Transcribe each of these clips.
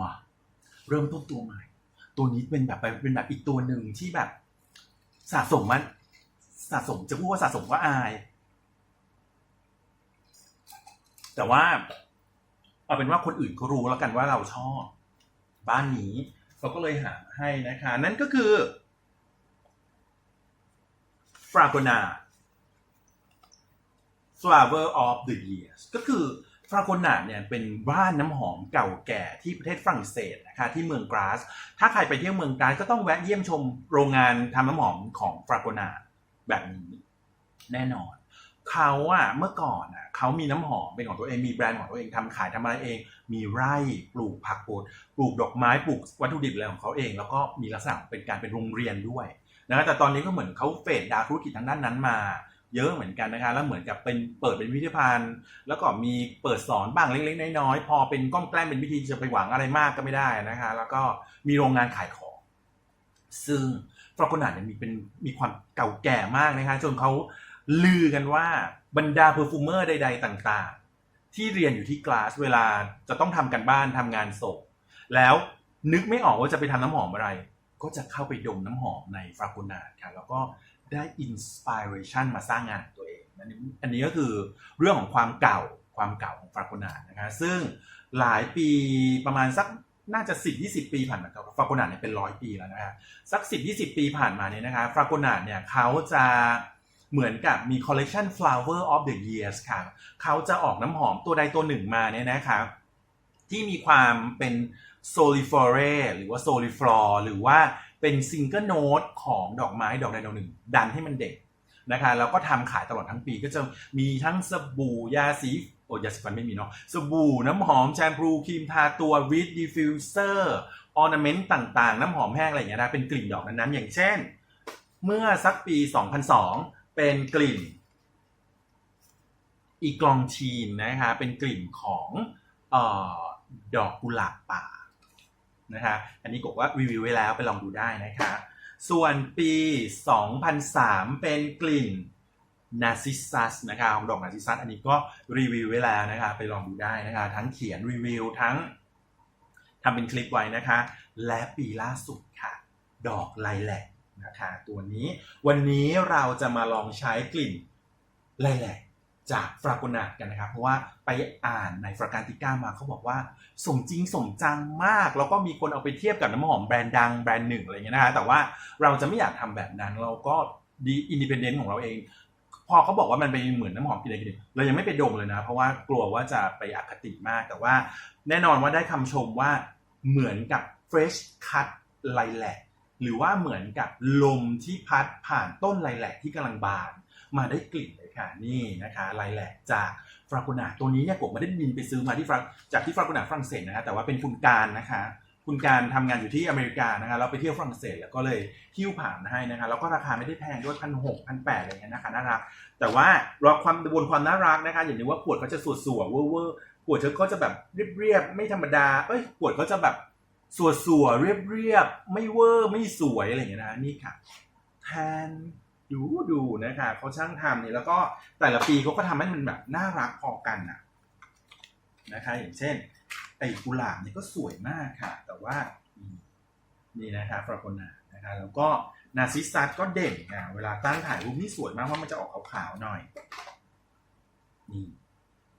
มาเริ่มต้นตัวใหม่ ตัวนี้เป็นแบบเป็นแบบอีกตัวหนึ่งที่แบบ สะสมมันสะสมจะพูดว่าสะสมก็อาย แต่ว่า เอาเป็นว่าคนอื่นก็รู้แล้วกันว่าเราชอบ บ้านนี้เขาก็เลยหาให้นะคะ นั่นก็คือฟรากนา Flower of the Years ก็คือ ฟราโกนาเนี่ยเป็นบ้านน้ำหอมเก่าแก่ที่ประเทศฝรั่งเศสนะคะที่เมืองกราส ถ้าใครไปเที่ยวเมืองกราสก็ต้องแวะเยี่ยมชมโรงงานทำน้ำหอมของฟราโกนาแบบนี้แน่นอน เขาอะเมื่อก่อนอะเขามีน้ำหอมเป็นของตัวเองมีแบรนด์ของตัวเองทำขายทำอะไรเอง มีไร่ปลูกผักปลูกปลูกดอกไม้ปลูกวัตถุดิบอะไรของเขาเอง แล้วก็มีลักษณะเป็นการเป็นโรงเรียนด้วยนะแต่ตอนนี้ก็เหมือนเขาเฟดดาวธุรกิจทางด้านนั้นมา เยอะเหมือนกันนะคะแล้วเหมือนกับเป็นเปิดเป็นพิพิธภัณฑ์ แล้วก็มีเปิดสอนบ้างเล็กๆน้อยๆพอเป็นก้อมแกล้มเป็นวิธีจะไปหวังอะไรมากก็ไม่ได้นะคะ แล้วก็มีโรงงานขายของ ซึ่งฟรอกโกนาเนี่ยมีเป็นมีความเก่าแก่มากนะคะจนเขาลือกันว่าบรรดาเพอร์ฟูเมอร์ใด ๆ ต่างๆ ที่เรียนอยู่ที่กลาสเวลาจะต้องทำกันบ้านทำงานศพแล้วนึกไม่ออกว่าจะไปทำน้ำหอมอะไร ก็จะเข้าไปดมน้ำหอมในฟรากโกนาค่ะแล้วก็ ได้อินสปิเรชันมาสร้างงานตัวเองอันนี้อันนี้ก็คือเรื่องของความเก่าความเก่าของฟรากโกนานะคะซึ่งหลายปีประมาณสักน่าจะ 10 20 ปีผ่านมาครับฟากโกนาเนี่ยเป็นร้อยปีแล้วนะคะสัก 10 20 ปีผ่านมาเนี่ยนะคะฟรากโกนาเนี่ยเขาจะเหมือนกับมีคอลเลกชัน flower of the years ค่ะเขาจะออกน้ำหอมตัวใดตัวหนึ่งมาเนี่ยนะคะที่มีความเป็น soliflore หรือว่า soliflor หรือว่า เป็นซิงเกิลโน้ตของดอกไม้ดอกใดดอกหนึ่ง ดันให้มันเด็กนะคะแล้วก็ทำขายตลอดทั้งปีก็จะมีทั้งสบู่ยาสีโอ้ยาสีฟันไม่มีเนาะสบู่น้ำหอมแชมพูครีมทาตัววิดดิฟิวเซอร์ออร์นาเมนต์ต่างๆ น้ำหอมแห้งอะไรอย่างเงี้ยนะเป็นกลิ่นดอกนั้นๆอย่างเช่น เมื่อสักปี 2002 เป็นกลิ่น อีกลองทีนนะคะเป็นกลิ่นของออดอกกุหลาบป่า นะคะอันนี้กบว่ารีวิวไว้แล้วไปลองดูได้นะคะ ส่วนปี 2003 เป็นกลิ่น Narcissus นะคะของดอก Narcissus อันนี้ก็รีวิวไว้แล้วนะคะไปลองดูได้นะคะ ทั้งเขียนรีวิวทั้งทำเป็นคลิปไว้นะคะ และปีล่าสุดค่ะ ดอกไลแลกนะคะตัวนี้วันนี้เราจะมาลองใช้กลิ่นไลแลก จากฟราโกนาดกันนะครับ เพราะว่าไปอ่านในฟราการติก้ามาเขาบอกว่าสมจริงสมจังมาก แล้วก็มีคนเอาไปเทียบกับน้ำหอมแบรนด์ดังแบรนด์หนึ่งอะไรเงี้ยนะฮะแต่ว่าเราจะไม่อยากทำแบบนั้น เราก็ดีอินดิเพนเดนต์ของเราเอง พอเขาบอกว่ามันเป็นเหมือนน้ำหอมกินอะไรกินเรายังไม่ไปดมเลยนะ เพราะว่ากลัวว่าจะไปอคติมากแต่ว่า แน่นอนว่าได้คำชมว่าเหมือนกับ fresh cut ไลแลกหรือว่าเหมือนกับลมที่พัดผ่านต้นไลแลกที่กำลังบาน มาได้กลิ่นเลยค่ะนี่นะคะไลแลกจากฟราโกนาตัวนี้เนี่ยผมไม่ได้บินไปซื้อมาที่จากที่ฟราโกนาฝรั่งเศสนะคะแต่ว่าเป็นคุณการนะคะ คุณการทำงานอยู่ที่อเมริกานะคะแล้วไปเที่ยวฝรั่งเศสแล้วก็เลยหิ้วผ่านให้นะคะแล้วก็ราคาไม่ได้แพงด้วยพันหกพันแปดอะไรเงี้ยนะคะน่ารักแต่ว่าราความบนความน่ารักนะคะอย่างนี้ว่าขวดเขาจะสวยสวยๆเวอร์เวอร์ขวดเขาจะแบบเรียบๆไม่ธรรมดาเอ้ยขวดเขาจะแบบสวยสวยๆเรียบๆไม่เวอร์ไม่สวยอะไรเงี้ยนะนี่ค่ะแทน ดูดูนะคะเขาช่างทำเนี่ยแล้วก็แต่ละปีเขาก็ทำให้มันแบบน่ารักพอกันนะนะคะ อย่างเช่นไอ้กุหลาบเนี่ยก็สวยมากค่ะ แต่ว่านี่นะคะฟราโกนานะคะแล้วก็นาซิสซัสก็เด่นอะเวลาตั้งถ่ายรูปนี่สวยมากเพราะมันจะออกขาวๆหน่อยนี่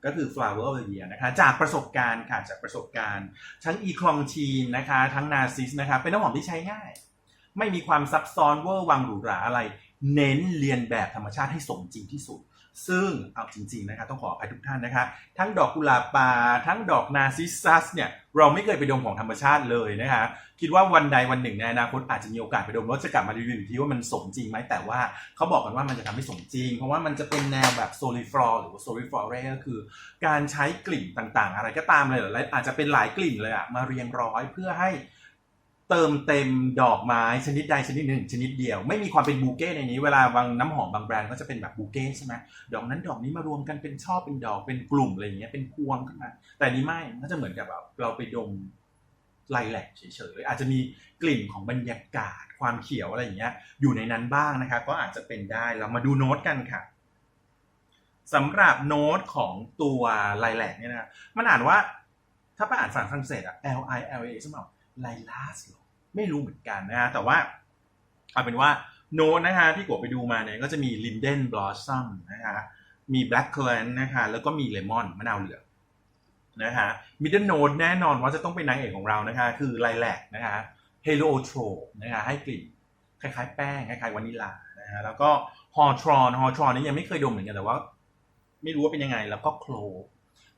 ก็คือ flower of the year นะคะจากประสบการณ์ค่ะจากประสบการณ์ ทั้งอีคลองทีนนะคะ ทั้งนาซิสนะคะเป็นน้ำหอมที่ใช้ง่าย ไม่มีความซับซ้อนเวอร์วังหรูหราอะไร เน้นเรียนแบบธรรมชาติให้สมจริงที่สุด ซึ่งเอาจริงๆนะคะต้องขออภัยทุกท่านนะคะ ทั้งดอกกุหลาบป่า ทั้งดอกนาซิสซัสเนี่ยเราไม่เคยไปดมของธรรมชาติเลยนะคะคิดว่าวันใดวันหนึ่งในอนาคตอาจจะมีโอกาสไปดมแล้วจะกลับมารีวิวอีกทีว่ามันสมจริงไหมแต่ว่าเขาบอกกันว่ามันจะทำให้สมจริง เพราะว่ามันจะเป็นแนวแบบโซลิฟลอร์หรือว่าโซลิฟลอเรก็คือ การใช้กลิ่นต่างๆ อะไรก็ตามเลยหรืออาจจะเป็นหลายกลิ่นเลยอะมาเรียงร้อยเพื่อให้ เติมเต็มดอกไม้ชนิดใดชนิดหนึ่ง ชนิดเดียว ไม่มีความเป็นบูเก้ในนี้ เวลาบางน้ำหอมบางแบรนด์ก็จะเป็นแบบบูเก้ใช่ไหมดอกนั้นดอกนี้มารวมกันเป็นช่อเป็นดอกเป็นกลุ่มอะไรอย่างเงี้ยเป็นพวงขึ้นมาแต่นี้ไม่นก็จะเหมือนกับแบบเราไปดมไลแลกเฉยๆอาจจะมีกลิ่นของบรรยากาศความเขียวอะไรอย่างเงี้ย อยู่ในนั้นบ้างนะครับก็อาจจะเป็นได้เรามาดูโน้ตกันค่ะสำหรับโน้ตของตัวไลแลกเนี่ยนะมันอ่านว่าถ้าไปอ่านฝรั่งเศสอะ L I L A ใช่ไหมไลลาสหร ไม่รู้เหมือนกันนะฮะแต่ว่าเอาเป็นว่าโน้ตนะฮะที่กดไปดูมาเนี่ยก็จะมีลินเดนบลอสซัมนะฮะมีแบล็กเคลนนะคะแล้วก็มีเลมอนมะนาวเหลืองนะฮะมิดเดิลโนดแน่นอนว่าจะต้องเป็นนางเอกของเรานะคะ คือไลแลกนะคะเฮโลโโทรนะคะให้กลิ่นคล้ายๆ แป้งคล้ายๆวานิลลานะฮะแล้วก็ฮอทรอนฮอทรอนนี่ยังไม่เคยดมเหมือนกันแต่ว่า ไม่รู้ว่าเป็นยังไง แล้วก็โคลฟ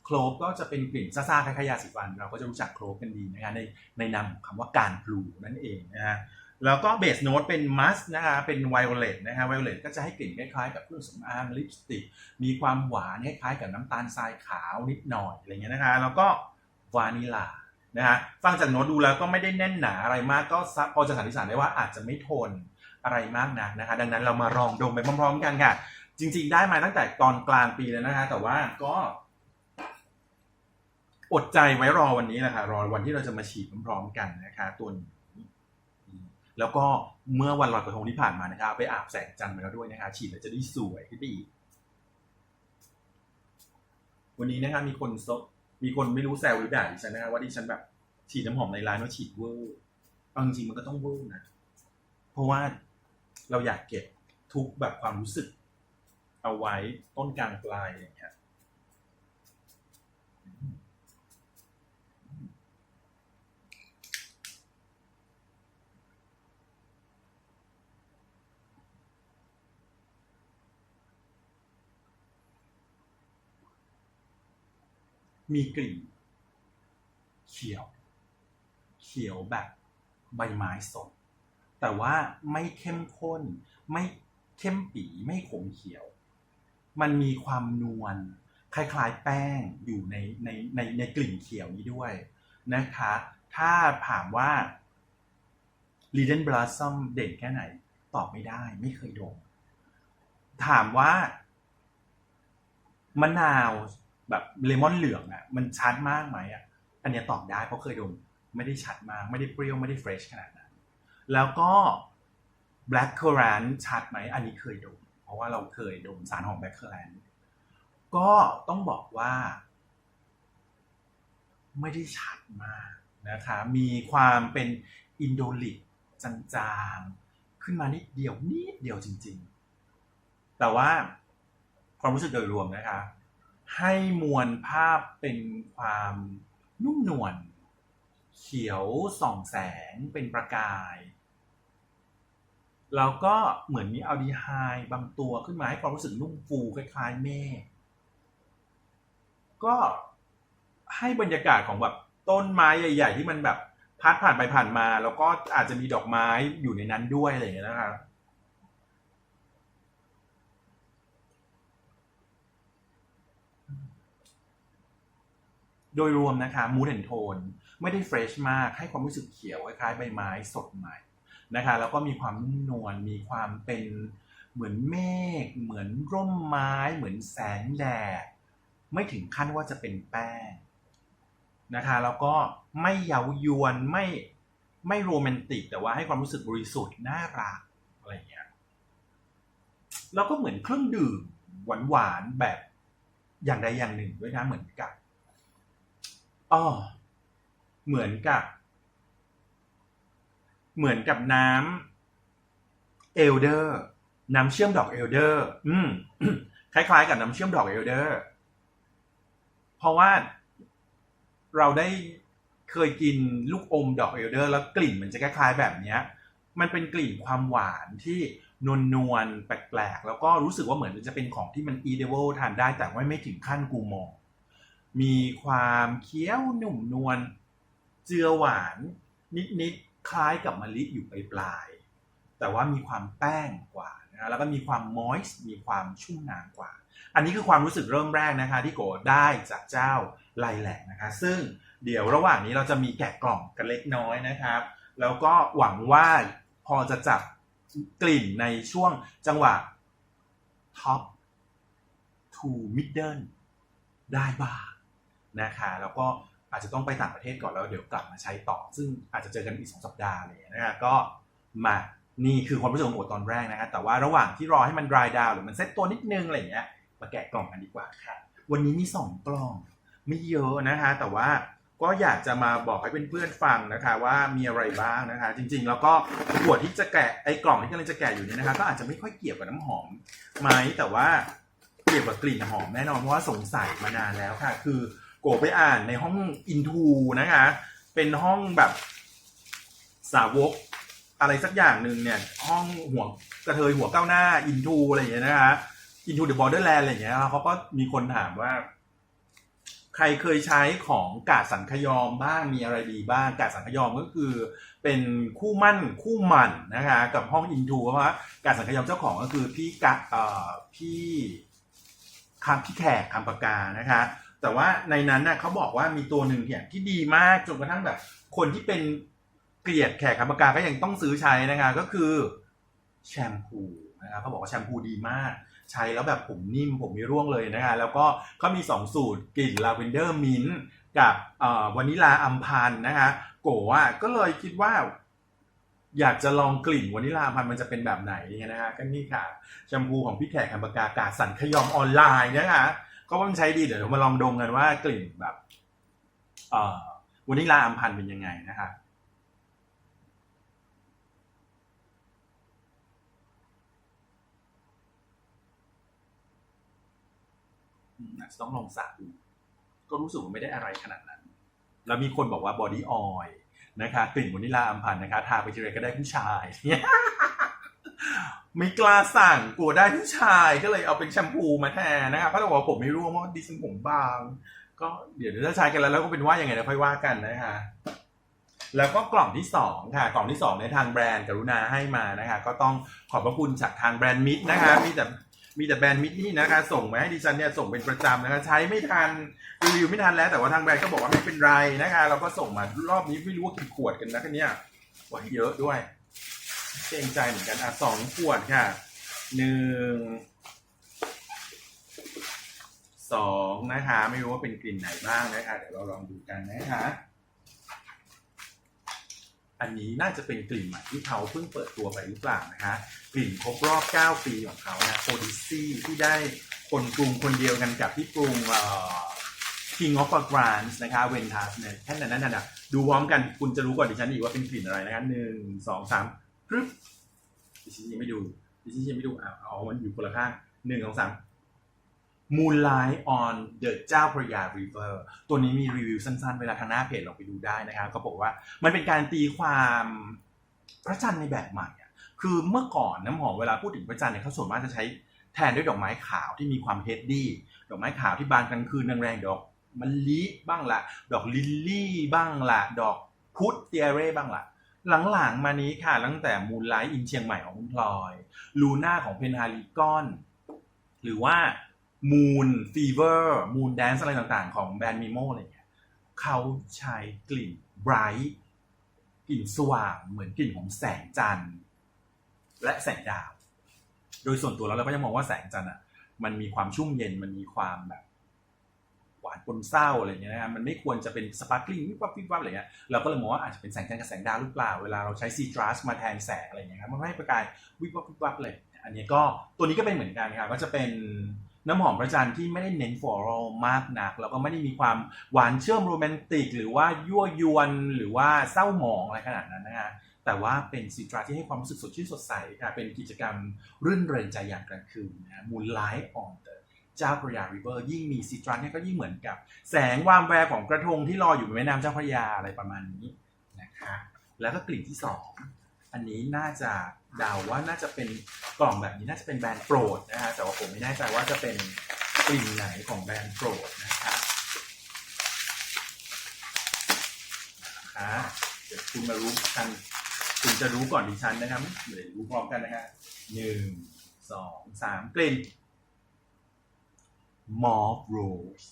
โคลฟก็จะเป็นกลิ่นซ่าๆคล้ายๆยาสีฟัน เราก็จะรู้จักโคลฟกันดีนะคะในในนามของคำว่าการพลูนั่นเองนะฮะแล้วก็เบสโน้ตเป็นมัสนะคะเป็นไวโอเลตนะฮะไวโอเลตก็จะให้กลิ่นคล้ายๆกับเครื่องสำอางลิปสติก มีความหวานคล้ายๆกับน้ำตาลทรายขาวนิดหน่อยอะไรเงี้ยนะคะแล้วก็วานิลลานะฮะฟังจากโน้ตดูแล้วก็ไม่ได้แน่นหนาอะไรมากก็พอจะสันนิษฐานได้ว่าอาจจะไม่ทนอะไรมากนักนะคะ ดังนั้นเรามาลองดมไปพร้อม ๆ กันค่ะ จริง ๆ ได้มาตั้งแต่ตอนกลางปีแล้วนะฮะแต่ว่าก็ อดใจไว้รอวันนี้แหละค่ะรอวันที่เราจะมาฉีดพร้อมๆกันนะคะตัวนี้แล้วก็เมื่อวันลอยกระทงที่ผ่านมานะคะเอาไปอาบแสงจันทร์มาแล้วด้วยนะคะฉีดแล้วจะได้สวยขึ้นไปอีก วันนี้นะคะมีคนซบมีคนไม่รู้แซวหรือด่าดิฉันนะคะว่าดิฉันแบบฉีดน้ำหอมในร้านว่าฉีดเวอร์เอาจริงๆมันก็ต้องเวอร์นะเพราะว่าเราอยากเก็บทุกแบบความรู้สึก เอาไว้ต้นกลางปลายอย่างเงี้ย มีกลิ่น เขียว เขียวแบบใบไม้สด แต่ว่าไม่เข้มข้น ไม่เข้มปีไม่ขมเขียว มันมีความนวลคล้ายๆแป้งอยู่ในในในในกลิ่นเขียวนี้ด้วยนะคะ ถ้าถามว่า l i d e n Blossom เด่นแค่ไหน ตอบไม่ได้ไม่เคยดม ถามว่ามะนาว แบบเลมอนเหลืองอะมันชัดมากไหมอะอันนี้ตอบได้เพราะเคยดมไม่ได้ชัดมาก ไม่ได้เปรี้ยวไม่ได้เฟรชขนาดนั้นแล้วก็ black currant ชัดไหมอันนี้เคยดม เพราะว่าเราเคยดมสารหอม black currant ก็ต้องบอกว่า ไม่ได้ชัดมากนะคะ มีความเป็นอินโดลิกจางๆ ขึ้นมานิดเดียวนิดเดียวจริง ๆ แต่ว่าความรู้สึกโดยรวมนะคะ ให้มวลภาพเป็นความนุ่มนวลเขียวส่องแสงเป็นประกาย แล้วก็เหมือนมีอัลดีไฮด์บางตัวขึ้นมาให้ความรู้สึกนุ่มฟูคล้ายๆเมฆก็ให้บรรยากาศของแบบต้นไม้ใหญ่ ๆ ที่มันแบบพัดผ่านไปผ่านมา แล้วก็อาจจะมีดอกไม้อยู่ในนั้นด้วยอะไรอย่างเงี้ยนะครับ โดยรวมนะคะมูดแอนโทนไม่ได้เฟรชมากให้ความรู้สึกเขียวคล้ายๆใบไม้สดใหม่นะคะแล้วก็มีความนุ่มนวลมีความเป็นเหมือนเมฆเหมือนร่มไม้ เหมือนแสงแดดไม่ถึงขั้นว่าจะเป็นแป้งนะคะแล้วก็ไม่เย้ายวนไม่ไม่โรแมนติก แต่ว่าให้ความรู้สึกบริสุทธิ์น่ารักอะไรอย่างเงี้ยแล้วก็เหมือนเครื่องดื่มหวานๆแบบอย่างใดอย่างหนึ่งด้วยนะเหมือนกับ อ๋อเหมือนกับ เหมือนกับน้ำเอลเดอร์ น้ำเชื่อมดอกเอลเดอร์ อืม คล้ายๆ กับน้ำเชื่อมดอกเอลเดอร์ เพราะว่าเราได้เคยกินลูกอมดอกเอลเดอร์ แล้วกลิ่นมันจะคล้ายๆแบบเนี้ย มันเป็นกลิ่นความหวานที่นวลนวลๆแปลกๆ แล้วก็รู้สึกว่าเหมือนจะเป็นของที่มัน edible ทานได้แต่ว่าไม่ถึงขั้นกูมอง มีความเคี้ยวหนุ่มนวลเจือหวานนิดๆคล้ายกับมะลิอยู่ปลายๆแต่ว่ามีความแป้งกว่านะแล้วก็มีความมอยส์มีความชุ่มน้ำกว่า อันนี้คือความรู้สึกเริ่มแรกนะคะ ที่โกได้จากเจ้าไลแลกนะคะ ซึ่งเดี๋ยวระหว่างนี้เราจะมีแกะกล่องกันเล็กน้อยนะครับ แล้วก็หวังว่าพอจะจับกลิ่นในช่วงจังหวะ top to middle ได้บ้าง นะคะแล้วก็อาจจะต้องไปต่างประเทศก่อนแล้วเดี๋ยวกลับมาใช้ต่อ ซึ่งอาจจะเจอกันอีกสองสัปดาห์เลยนะฮะก็มานี่คือความรู้สึกของโอตอนแรกนะฮะแต่ว่าระหว่างที่รอให้มัน dry down หรือมันเซ็ตตัวนิดนึงอะไรเงี้ยมาแกะกล่องกันดีกว่าค่ะวันนี้มีสองกล่องไม่เยอะนะคะแต่ว่าก็อยากจะมาบอกให้เพื่อนๆฟังนะคะว่ามีอะไรบ้างนะคะ จริงๆ แล้วก็ขวดที่จะแกะไอ้กล่องที่กำลังจะแกะอยู่เนี่ยนะคะก็อาจจะไม่ค่อยเกี่ยวกับน้ำหอมไหมแต่ว่าเกี่ยวกับกลิ่นหอมแน่นอนเพราะว่าสงสัยมานานแล้วค่ะ คือ โกไปอ่านในห้องอินทูนะคะ เป็นห้องแบบสาวกอะไรสักอย่างหนึ่งเนี่ย ห้องหัวกระเทยหัวก้าวหน้าอินทูอะไรอย่างเงี้ยนะคะอินทูเดอะบอร์เดอร์แลนด์อะไรอย่างเงี้ยเขาก็มีคนถามว่า ใครเคยใช้ของกาดสังขยอมบ้างมีอะไรดีบ้างกาดสังขยอมก็คือ เป็นคู่มั่นคู่หมั่นนะคะ กับห้องอินทูเพราะว่ากาดสังขยอมเจ้าของก็คือพี่กะเอ่อพี่คำพี่แขกคำปากกานะคะ แต่ว่าในนั้นน่ะเขาบอกว่ามีตัวหนึ่งเนี่ยที่ดีมากจนกระทั่งแบบ คนที่เป็นเกลียดแขกคำปากกาก็ยังต้องซื้อใช้นะคะก็คือแชมพูนะคะเขาบอกว่าแชมพูดีมาก ใช้แล้วแบบผมนิ่มผมไม่ร่วงเลยนะคะแล้วก็เขามี 2 สูตรกลิ่นลาเวนเดอร์มินกับวานิลาอัมพันนะคะโกะก็เลยคิดว่า อยากจะลองกลิ่นวานิลาอัมพันมันจะเป็นแบบไหนนะคะก็นี่ค่ะแชมพูของพี่แขกคำปากากาสันขยอมออนไลน์นะคะ ก็ว่ามันใช้ดีเดี๋ยวมาลองดมกันว่ากลิ่นแบบ เอ่อวานิลาอัมพันธ์เป็นยังไงนะคะอาจจะต้องลองสระดูก็รู้สึกว่าไม่ได้อะไรขนาดนั้น แล้วมีคนบอกว่าบอดี้ออยล์นะคะกลิ่นวานิลาอัมพันธ์นะคะทาไปทีไรก็ได้ผู้ชาย ไม่กล้าสั่งกลัวได้ผู้ชายก็เลยเอาเป็นแชมพูมาแทนนะคะเพราะว่าผมไม่รู้ว่าดิฉันผมบาง ก็เดี๋ยวถ้าใช้กันแล้วแล้วก็เป็นว่ายังไงเดี๋ยวค่อยว่ากันนะคะ แล้วก็กล่องที่สองค่ะ กล่องที่สองในทางแบรนด์กรุณาให้มานะคะ ก็ต้องขอบพระคุณจากทางแบรนด์มิดนะคะ มีแต่มีแต่แบรนด์มิดนี่นะคะ ส่งมาให้ดิฉันเนี่ยส่งเป็นประจำนะคะ ใช้ไม่ทันรีวิวไม่ทันแล้วแต่ว่าทางแบรนด์ก็บอกว่าไม่เป็นไรนะคะ เราก็ส่งมารอบนี้ไม่รู้ว่ากี่ขวดกันนะกันเนี่ยว่าเยอะด้วย เกรงใจเหมือนกัน อะสองขวดค่ะ หนึ่ง สองนะคะ ไม่รู้ว่าเป็นกลิ่นไหนบ้างนะคะ เดี๋ยวเราลองดูกันนะคะ อันนี้น่าจะเป็นกลิ่นใหม่ที่เขาเพิ่งเปิดตัวไปหรือเปล่านะคะ กลิ่นครบรอบ 9 ปีของเขานะโอดิซี่ที่ได้คนกรุงคนเดียวกันกับที่กรุงเอ่อ King of France นะคะเวนทัสเนี่ยแค่นั้นน่ะดูพร้อมกันคุณจะรู้ก่อนดิฉันอีกว่าเป็นกลิ่นอะไรนะคะหนึ่งสองสาม ดิฉันยังไม่ดูดิฉันยังไม่ดูอ่าเอามันอยู่คนละข้างหนึ่งสองสาม Moonlight on the เจ้าพระยา River ตัวนี้มีรีวิวสั้นๆ เวลาทางหน้าเพจเราไปดูได้นะครับเขาบอกว่ามันเป็นการตีความพระจันทร์ในแบบใหม่อะคือเมื่อก่อนน้ำหอมเวลาพูดถึงพระจันทร์เนี่ยเขาส่วนมากจะใช้แทนด้วยดอกไม้ขาวที่มีความเฮดดี้ดอกไม้ขาวที่บานกลางคืนแรงๆดอกมะลิบ้างละ ดอกลิลลี่บ้างละ ดอกพุธเตียเร่บ้างละ หลังๆมานี้ค่ะ ตั้งแต่มูนไลท์อินเชียงใหม่ของคุณพลอยลูน่าของเพนฮาริกอนหรือว่ามูนฟีเวอร์มูนแดนซ์อะไรต่างๆ ของแบรนด์มิโมอะไรเงี้ยเขาใช้กลิ่นไบรท์กลิ่นสว่างเหมือนกลิ่นของแสงจันทร์ และแสงดาว โดยส่วนตัวแล้วเราก็จะมองว่าแสงจันทร์อะ มันมีความชุ่มเย็นมันมีความแบบ หวานปนเศร้าอะไรเงี้ยนะมันไม่ควรจะเป็นสปาร์คลิ่งวิบวับวิบวับอะไรเงี้ยเราก็เลยมองว่าอาจจะเป็นแสงจันทร์กับแสงดาวหรือเปล่าเวลาเราใช้ซีตรัสมาแทนแสงอะไรเงี้ยครับมันไม่ให้ประกายวิบวับวิบวับเลยอันนี้ก็ตัวนี้ก็เป็นเหมือนกันครับก็จะเป็นน้ำหอมพระจันทร์ที่ไม่ได้เน้นฟลอรัลมากนัก แล้วก็ไม่ได้มีความหวานเชื่อมโรแมนติก หรือว่ายั่วยวนหรือว่าเศร้าหมองอะไรขนาดนั้นนะฮะแต่ว่าเป็นซีตรัสที่ให้ความรู้สึกสดชื่นสดใสค่ะเป็นกิจกรรมรื่นเริงใจยามกลางคืนนะมูลไลท์ออน เจ้าพระยาริเวอร์ยิ่งมีซีตรัสเนี่ยก็ยิ่งเหมือนกับ แสงวามแววของกระทงที่ลอยอยู่บนแม่น้ำเจ้าพระยาอะไรประมาณนี้นะคะแล้วก็กลิ่นที่สองอันนี้น่าจะเดาว่าน่าจะเป็นกล่องแบบนี้น่าจะเป็นแบรนด์โปรดนะฮะแต่ว่าผมไม่แน่ใจว่าจะเป็นกลิ่นไหนของแบรนด์โปรดนะคะนะคะเดี๋ยวคุณมารู้กัน คุณจะรู้ก่อนดิฉันนะครับเดี๋ยวรู้พร้อมกันนะฮะหนึ่งสองสามกลิ่น มอฟโรส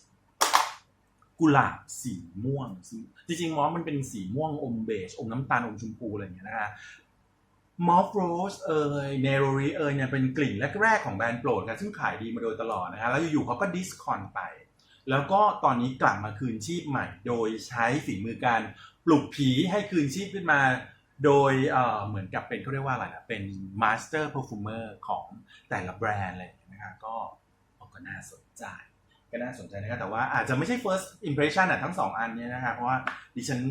กุหลาบสีม่วงซึ่งจริงๆมอฟมันเป็นสีม่วงอมเบจอมน้ำตาลอมชมพูอะไรอย่างเงี้ยนะฮะมอฟโรสเอยเนโรรีเอยเนี่ยเป็นกลิ่นแรกๆของแบรนด์โปรดกันซึ่งขายดีมาโดยตลอดนะฮะแล้วอยู่ๆเขาก็ดิสคอนไป แล้วก็ตอนนี้กลับมาคืนชีพใหม่ โดยใช้ฝีมือการปลุกผีให้คืนชีพขึ้นมา โดยเอ่อเหมือนกับเป็นเขาเรียกว่าอะไรนะเป็นมาสเตอร์เพอร์ฟูเมอร์ของแต่ละแบรนด์เลยนะคะก็ ก็น่าสนใจ ก็น่าสนใจนะครับแต่ว่าอาจจะไม่ใช่ first impression อะทั้งสองอันเนี้ยนะครับเพราะว่าดิฉัน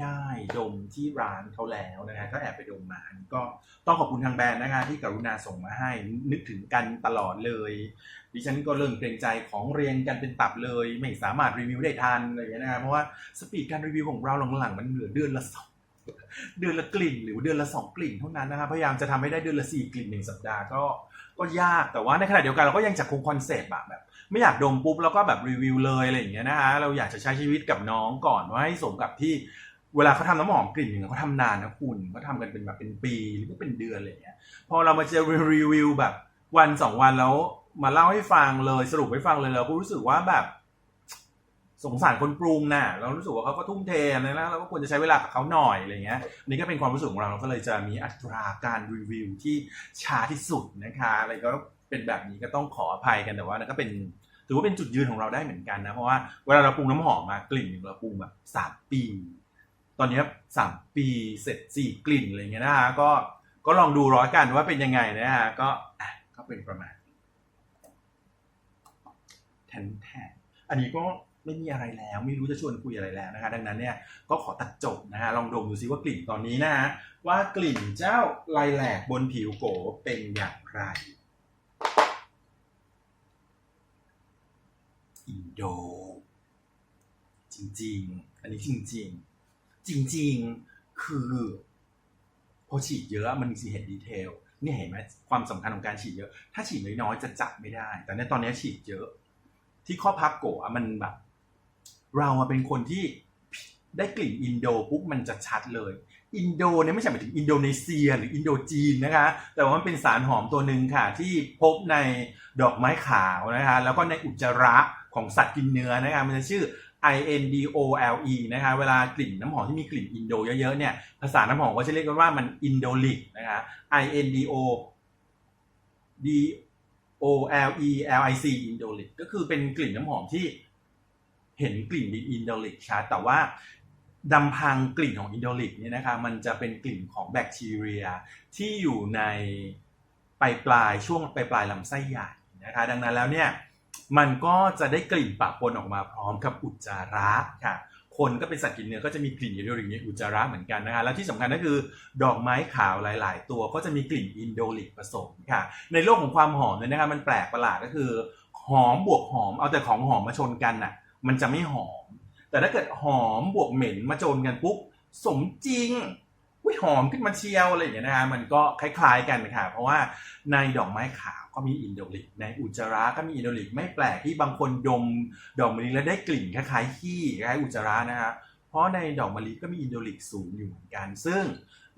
ได้ดมที่ร้านเขาแล้วนะฮะก็แอบไปดมมาอันนี้ก็ต้องขอบคุณทางแบรนด์นะคะที่กรุณาส่งมาให้นึกถึงกันตลอดเลย ดิฉันก็เริ่มเกรงใจของเรียนกันเป็นตับเลย ไม่สามารถรีวิวได้ทันอะไรอย่างเงี้ยนะครับเพราะว่าสปีดการรีวิวของเราหลังๆมันเหลือเดือนละสองเดือนละกลิ่นหรือเดือนละสองกลิ่นเท่านั้นนะครับพยายามจะทำให้ได้เดือนละสี่กลิ่นหนึ่งสัปดาห์ก็ ก็ยากแต่ว่าในขณะเดียวกันเราก็ยังจะคงคอนเซปต์อะแบบ ไม่อยากดมปุ๊บแล้วก็แบบรีวิวเลยอะไรอย่างเงี้ยนะฮะเราอยากจะใช้ชีวิตกับน้องก่อนว่าให้สมกับที่เวลาเขาทำน้ำหอมกลิ่นหนึ่งเขาทำนานนะคุณเขาทำกันเป็นแบบเป็นปีหรือเป็นเดือนอะไรอย่างเงี้ยพอเรามาเจอรีวิวแบบวันสองวันแล้วมาเล่าให้ฟังเลยสรุปให้ฟังเลยเราก็รู้สึกว่าแบบ สงสารคนปรุงน่ะเรารู้สึกว่าเขาก็ทุ่มเทนะนะเราก็ควรจะใช้เวลากับเขาหน่อยอะไรเงี้ยนี่ก็เป็นความรู้สึกของเราเราก็เลยจะมีอัตราการรีวิวที่ช้าที่สุดนะคะอะไรก็เป็นแบบนี้ก็ต้องขออภัยกันแต่ว่านั่นก็เป็นถือว่าเป็นจุดยืนของเราได้เหมือนกันนะเพราะว่าเวลาเราปรุงน้ำหอมมากลิ่นเราปรุงแบบสามปี ตอนนี้สามปีเสร็จสี่กลิ่นอะไรเงี้ยนะฮะก็ก็ลองดูร้อยกันว่าเป็นยังไงนะฮะก็อะก็เป็นประมาณแทนแทนอันนี้ก็ ไม่มีอะไรแล้ว ไม่รู้จะชวนคุยอะไรแล้วนะคะ ดังนั้นเนี่ยก็ขอตัดจบนะฮะลองดมดูซิว่ากลิ่นตอนนี้นะฮะว่ากลิ่นเจ้าลายแหลกบนผิวโกเป็นอย่างไรอินโด จริง ๆ อันนี้จริง ๆ จริง ๆ คือพอฉีดเยอะมันมีสิเห็นดีเทลนี่เห็นไหมความสำคัญของการฉีดเยอะ ถ้าฉีดน้อยๆจะจับไม่ได้ แต่ในตอนนี้ฉีดเยอะ ที่ข้อพับโกะมันแบบ เราอะเป็นคนที่ได้กลิ่นอินโดปุ๊บมันจะชัดเลย อินโดเนี่ยไม่ใช่หมายถึงอินโดนีเซีย หรืออินโดจีนนะคะ แต่ว่ามันเป็นสารหอมตัวหนึ่งค่ะ ที่พบในดอกไม้ขาวนะคะ แล้วก็ในอุจจาระของสัตว์กินเนื้อนะคะมันจะชื่อ I N D O L E นะคะเวลากลิ่นน้ำหอมที่มีกลิ่นอินโดเยอะๆเนี่ยภาษาน้ำหอมก็จะเรียกกันว่ามันอินโดลิกนะคะ I N D O D O L E L I C อินโดลิกก็คือเป็นกลิ่นน้ำหอมที่ เห็นกลิ่นอินโดลิกชัดแต่ว่าดำพังกลิ่นของอินโดลิกเนี่ยนะคะมันจะเป็นกลิ่นของแบคทีเรียที่อยู่ในปลายปลายช่วงปลายปลายลำไส้ใหญ่นะคะดังนั้นแล้วเนี่ยมันก็จะได้กลิ่นปะปนออกมาพร้อมกับอุจจาระค่ะคนก็เป็นสัตว์กินเนื้อก็จะมีกลิ่นอินโดลิกในอุจจาระเหมือนกันนะคะแล้วที่สำคัญก็คือดอกไม้ขาวหลาย ๆ ตัวก็จะมีกลิ่นอินโดลิกผสมค่ะในโลกของความหอมเนี่ยนะคะมันแปลกประหลาดก็คือหอมบวกหอมเอาแต่ของหอมมาชนกันน่ะ มันจะไม่หอม แต่ถ้าเกิดหอมบวกเหม็นมาชนกันปุ๊บสมจริงอุ้ยหอมขึ้นมาเชียวอะไรอย่างเงี้ยนะฮะมันก็คล้ายๆกันค่ะ เพราะว่าในดอกไม้ขาวก็มีอินโดลิกในอุจจาระก็มีอินโดลิกไม่แปลกที่บางคนดมดอกมะลิแล้วได้กลิ่นคล้ายๆขี้คล้ายอุจจาระนะฮะเพราะในดอกมะลิก็มีอินโดลิกสูงอยู่เหมือนกัน ซึ่ง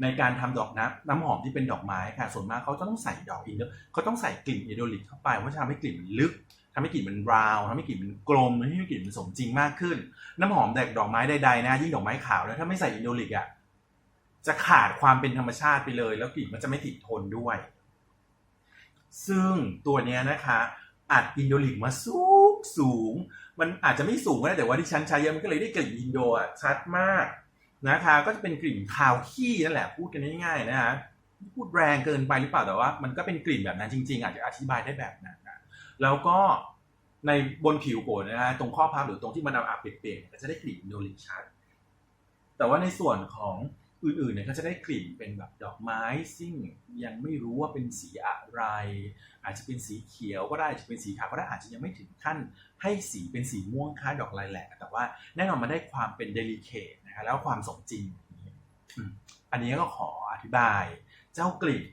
ในการทำดอกน้ำน้ำหอมที่เป็นดอกไม้ค่ะส่วนมากเขาจะต้องใส่ดอกอินโดเขาต้องใส่กลิ่นอินโดลิกเข้าไปเพราะจะทำให้กลิ่นลึก ทำให้กลิ่นมันราวทำให้กลิ่นมันกลมทำให้กลิ่นมันสมจริงมากขึ้น น้ำหอมแดกดอกไม้ใดๆนะยิ่งดอกไม้ขาวนะถ้าไม่ใส่อินโดลิกอะจะขาดความเป็นธรรมชาติไปเลย แล้วกลิ่นมันจะไม่ติดทนด้วย ซึ่งตัวเนี้ยนะคะอัดอินโดลิกมาสูงสูง มันอาจจะไม่สูงก็ได้แต่ว่าที่ฉันใช้เยอะมันก็เลยได้กลิ่นอินโดอะชัดมากนะคะ ก็จะเป็นกลิ่นคาวขี้นั่นแหละพูดกันง่ายๆนะฮะพูดแรงเกินไปหรือเปล่าแต่ว่า มันก็เป็นกลิ่นแบบนั้นจริง ๆ อาจจะอธิบายได้แบบนั้นนะ ก็ในบนผิวโกนนะฮะตรงข้อพับหรือตรงที่มันอาบเปียกๆก็จะได้กลิ่นอินโดลิชัดแต่ว่าในส่วนของอื่นๆเนี่ยก็จะได้กลิ่นเป็นแบบดอกไม้ซึ่งยังไม่รู้ว่าเป็นสีอะไร อาจจะเป็นสีเขียวก็ได้อาจจะเป็นสีขาวก็ได้อาจจะยังไม่ถึงขั้นให้สีเป็นสีม่วงคล้ายดอกลายแหลกแต่ว่าแน่นอนมันได้ความเป็นเดลิเคทนะฮะแล้วความสมจริง อันนี้ก็ขออธิบาย เจ้ากลิ่น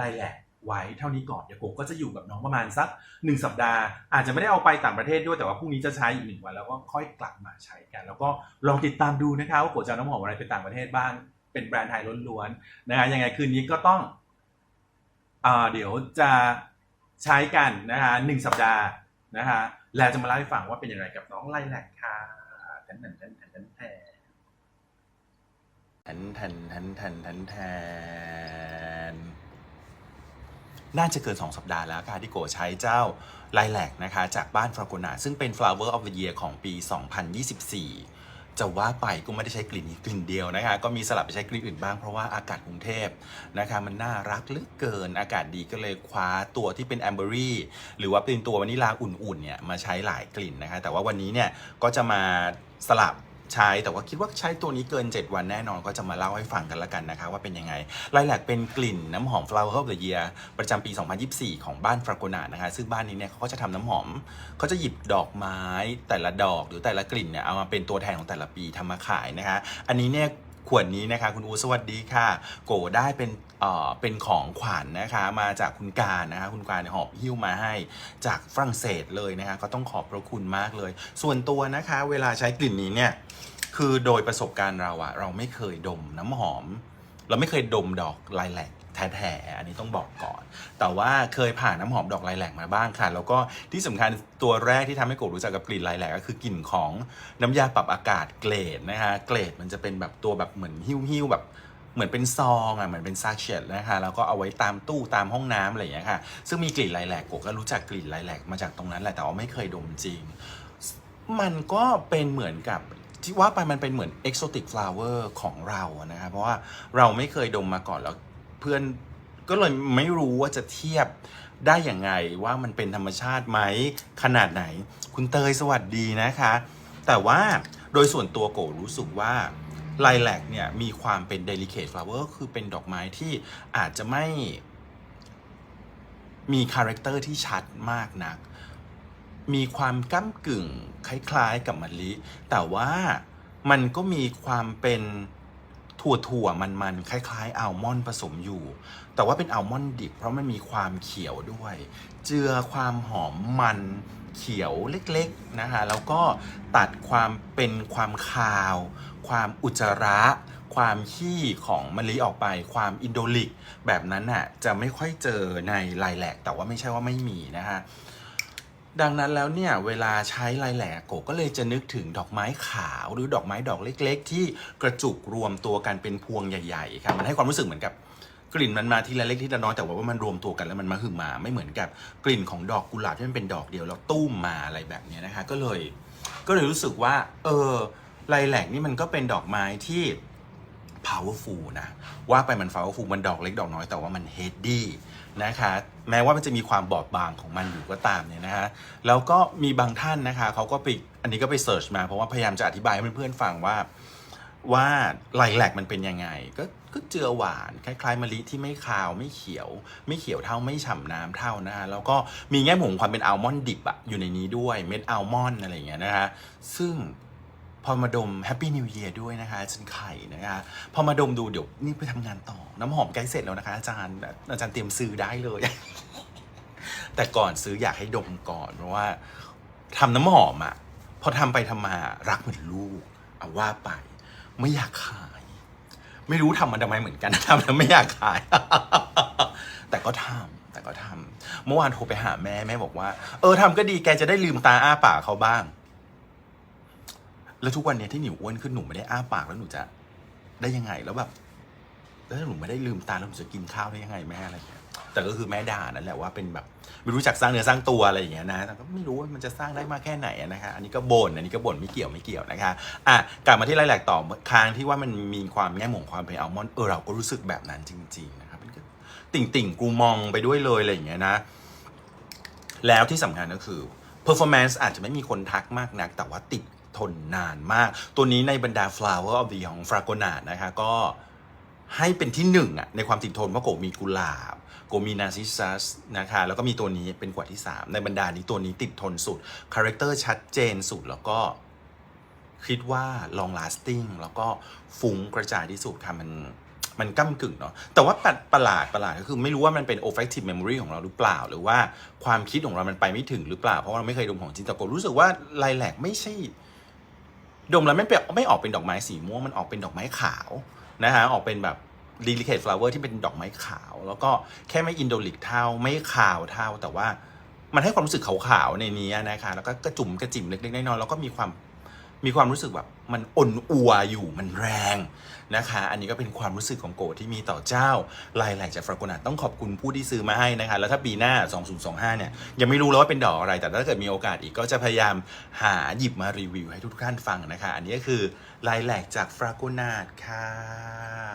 ลายแหลก ไว้เท่านี้ก่อนเดี๋ยวโกก็จะอยู่กับน้องประมาณสักหนึ่งสัปดาห์ อาจจะไม่ได้เอาไปต่างประเทศด้วยแต่ว่าพรุ่งนี้จะใช้อีกหนึ่งวันแล้วก็ค่อยกลับมาใช้กัน แล้วก็ลองติดตามดูนะคะว่าโกจะน้ำหอมอะไรไปต่างประเทศบ้าง เป็นแบรนด์ไทยล้วนๆนะฮะยังไงคืนนี้ก็ต้องอ่าเดี๋ยวจะใช้กันนะฮะหนึ่งสัปดาห์นะฮะแล้วจะมาเล่าให้ฟังว่าเป็นยังไงกับน้องไลแลกค่ะแทนแทนแทนแทนแทนแทนแทนแทนแทนแทน น่าจะเกิน 2 สัปดาห์แล้วค่ะที่โกใช้เจ้าไลแลกนะคะ จากบ้านฟรากนาซึ่งเป็น Flower of the Year ของปี 2024 จะว่าไปก็ไม่ได้ใช้กลิ่นนี้กลิ่นเดียวนะคะ ก็มีสลับไปใช้กลิ่นอื่นบ้างเพราะว่าอากาศกรุงเทพนะคะ มันน่ารักเหลือเกินอากาศดีก็เลยคว้าตัวที่เป็นแอมเบอรี่หรือว่าเป็นตัววานิลาอุ่นๆเนี่ยมาใช้หลายกลิ่นนะคะ แต่ว่าวันนี้เนี่ยก็จะมาสลับ ใช้แต่ว่าคิดว่าใช้ตัวนี้เกิน 7 วันแน่นอนก็จะมาเล่าให้ฟังกันละกันนะคะว่าเป็นยังไงลายแหลกเป็นกลิ่นน้ำหอม Flower of the Year ประจำปี 2024 ของบ้านฟรากนานะคะซึ่งบ้านนี้เนี่ยเขาก็จะทำน้ำหอมเขาจะหยิบดอกไม้แต่ละดอกหรือแต่ละกลิ่นเนี่ยเอามาเป็นตัวแทนของแต่ละปีทำมาขายนะคะ อันนี้เนี่ย ขวดนี้นะคะ คุณอูสวัสดีค่ะ โกได้เป็นเอ่อเป็นของขวัญนะคะ มาจากคุณการนะคะ คุณการหอบหิ้วมาให้จากฝรั่งเศสเลยนะคะ ก็ต้องขอบพระคุณมากเลย ส่วนตัวนะคะ เวลาใช้กลิ่นนี้เนี่ยคือโดยประสบการณ์เราอะเราไม่เคยดมน้ำหอม เราไม่เคยดมดอกลายแหลก แท้ๆอันนี้ต้องบอกก่อน แต่ว่าเคยผ่านน้ำหอมดอกลายแหลกมาบ้างค่ะ แล้วก็ที่สำคัญตัวแรกที่ทำให้โกรธรู้จักกับกลิ่นลายแหลกก็คือกลิ่นของน้ำยาปรับอากาศเกรดนะคะเกรดมันจะเป็นแบบตัวแบบเหมือนหิ้วๆแบบเหมือนเป็นซองอะเหมือนเป็นซาเชตนะคะแล้วก็เอาไว้ตามตู้ตามห้องน้ำอะไรอย่างเงี้ยค่ะ ซึ่งมีกลิ่นลายแหลกโกก็รู้จักกลิ่นลายแหลกมาจากตรงนั้นแหละแต่ว่าไม่เคยดมจริง มันก็เป็นเหมือนกับที่ว่าไปมันเป็นเหมือน exotic flower ของเราอะนะครับเพราะว่าเราไม่เคยดมมาก่อนแล้ว เพื่อนก็เลยไม่รู้ว่าจะเทียบได้อย่างไงว่ามันเป็นธรรมชาติไหมขนาดไหน คุณเตยสวัสดีนะคะ แต่ว่าโดยส่วนตัวโกรู้สึกว่าไลแลกเนี่ยมีความเป็น delicate flower คือเป็นดอกไม้ที่อาจจะไม่มีคาแรคเตอร์ที่ชัดมากนัก มีความก้ากึ่งคล้ายๆกับมะลิ แต่ว่ามันก็มีความเป็น ถั่วๆมันๆคล้ายๆอัลมอนด์ผสมอยู่ แต่ว่าเป็นอัลมอนด์ดิบเพราะมันมีความเขียวด้วย เจือความหอมมันเขียวเล็กๆนะคะแล้วก็ตัดความเป็นความคาว ความอุจจาระ ความขี้ของมะลิออกไป ความอินโดลิก แบบนั้นน่ะจะไม่ค่อยเจอในลายแหลกแต่ว่าไม่ใช่ว่าไม่มีนะคะ ดังนั้นแล้วเนี่ยเวลาใช้ลายแหลกโกก็เลยจะนึกถึงดอกไม้ขาวหรือดอกไม้ดอกเล็ก ๆ ที่กระจุกรวมตัวกันเป็นพวงใหญ่ ๆ ครับ มันให้ความรู้สึกเหมือนกับกลิ่นมันมาทีละเล็กทีละน้อยแต่ว่ามันรวมตัวกันแล้วมันมาหึมมา ไม่เหมือนกับกลิ่นของดอกกุหลาบที่มันเป็นดอกเดียวแล้วตุ้มมาอะไรแบบนี้นะคะ ก็เลยก็เลยรู้สึกว่า เออลายแหลกนี่มันก็เป็นดอกไม้ที่ powerful นะว่าไปมัน powerful มันดอกเล็กดอกน้อยแต่ว่ามัน heady นะคะแม้ว่ามันจะมีความบอบบางของมันอยู่ก็ตามเนี่ยนะคะแล้วก็มีบางท่านนะคะเขาก็ไปอันนี้ก็ไปเสิร์ชมาเพราะว่าพยายามจะอธิบายให้เพื่อนๆฟังว่าว่าไลแลกมันเป็นยังไงก็ก็เจือหวานคล้ายๆมะลิที่ไม่คาวไม่เขียว ไม่เขียวเท่าไม่ฉ่ำน้ำเท่านะฮะแล้วก็มีแง่มุมความเป็นอัลมอนด์ดิบอะอยู่ในนี้ด้วยเม็ดอัลมอนด์อะไรอย่างเงี้ยนะคะซึ่ง พอมาดมแฮปปี้นิว e ย r ด้วยนะคะฉันไข่นะคะพอมาดมดูเดี๋ยวนี่ไปทำงานต่อ น้ำหอมใกล้เสร็จแล้วนะคะ อาจารย์อาจารย์เตรียมซื้อได้เลย แต่ก่อนซื้ออยากให้ดมก่อนเพราะว่าทำน้ำหอมอะพอทำไปทำมารักเหมือนลูกเอาว่าไป ไม่อยากขาย ไม่รู้ทำมันทำไมเหมือนกันทำแล้วไม่อยากขาย แต่ก็ทำแต่ก็ทำเมื่อวานโทรไปหาแม่แม่บอกว่า เออทำก็ดีแกจะได้ลืมตาอ้าปากเขาบ้าง แล้วทุกวันเนี้ยที่หนูอ้วนขึ้นหนูไม่ได้อ้าปากแล้วหนูจะได้ยังไงแล้วแบบแล้วถ้าหนูไม่ได้ลืมตาแล้วหนูจะกินข้าวได้ยังไงแม่อะไรอย่างเงี้ยแต่ก็คือแม่ด่านั่นแหละว่าเป็นแบบไม่รู้จักสร้างเนื้อสร้างตัวอะไรอย่างเงี้ยนะแต่ก็ไม่รู้ว่ามันจะสร้างได้มากแค่ไหนอะนะคะอันนี้ก็บ่นอันนี้ก็บ่นไม่เกี่ยวไม่เกี่ยวนะคะอะกลับมาที่รายละเอียดต่อค้างที่ว่ามันมีความแง่มุมความเป็นอัลมอนด์เออเราก็รู้สึกแบบนั้นจริง ๆ นะครับมันก็ติ่งติ่งๆกูมองไปด้วยเลยอะไรอย่างเงี้ยนะ แล้วที่สำคัญก็คือ performance อาจจะไม่มีคนทักมากนัก แต่ว่าติด ทนนานมาก ตัวนี้ในบรรดา flower of the ของ f r a g o n a t นะคะก็ให้เป็นที่หนึ่งอะในความติดทนเพราะโกมีกุหลาบโกมีนาซิซัสนะคะแล้วก็มีตัวนี้เป็นขวดที่ 3 ในบรรดานี้ตัวนี้ติดทนสุดคาแรคเตอร์ชัดเจนสุดแล้วก็คิดว่า long lasting แล้วก็ฟุ้งกระจายที่สุดค่ะมันมันก้ากึ่งเนาะแต่ว่าประประหลาดประหลาดก็คือไม่รู้ว่ามันเป็น olfactive memory ของเราหรือเปล่า หรือว่าความคิดของเรามันไปไม่ถึงหรือเปล่า เพราะว่าเราไม่เคยดมของจริงแต่ก็รู้สึกว่าไลแหลกไม่ใช่ ดมแล้วไม่เป็นไม่ออกเป็นดอกไม้สีม่วงมันออกเป็นดอกไม้ขาวนะฮะออกเป็นแบบ delicate flower ที่เป็นดอกไม้ขาว แล้วก็แค่ไม่อินโดลิกเท่าไม่ขาวเท่าแต่ว่ามันให้ความรู้สึกขาวๆในนี้นะคะแล้วก็กระจุ่มกระจิ่มเล็กๆน้อยๆแล้วก็มีความ มีความรู้สึกแบบมันอ่นอัวอยู่มันแรงนะคะ อันนี้ก็เป็นความรู้สึกของโกที่มีต่อเจ้าลายแหลกจากฟรากนาต้องขอบคุณผู้ที่ซื้อมาให้นะคะ แล้วถ้าปีหน้า 2025 เนี่ย ยังไม่รู้เลยว่าเป็นดอกอะไร แต่ถ้าเกิดมีโอกาสอีกก็จะพยายามหาหยิบมารีวิวให้ทุกท่านฟังนะคะ อันนี้ก็คือลายแหลกจากฟรากนาค่ะ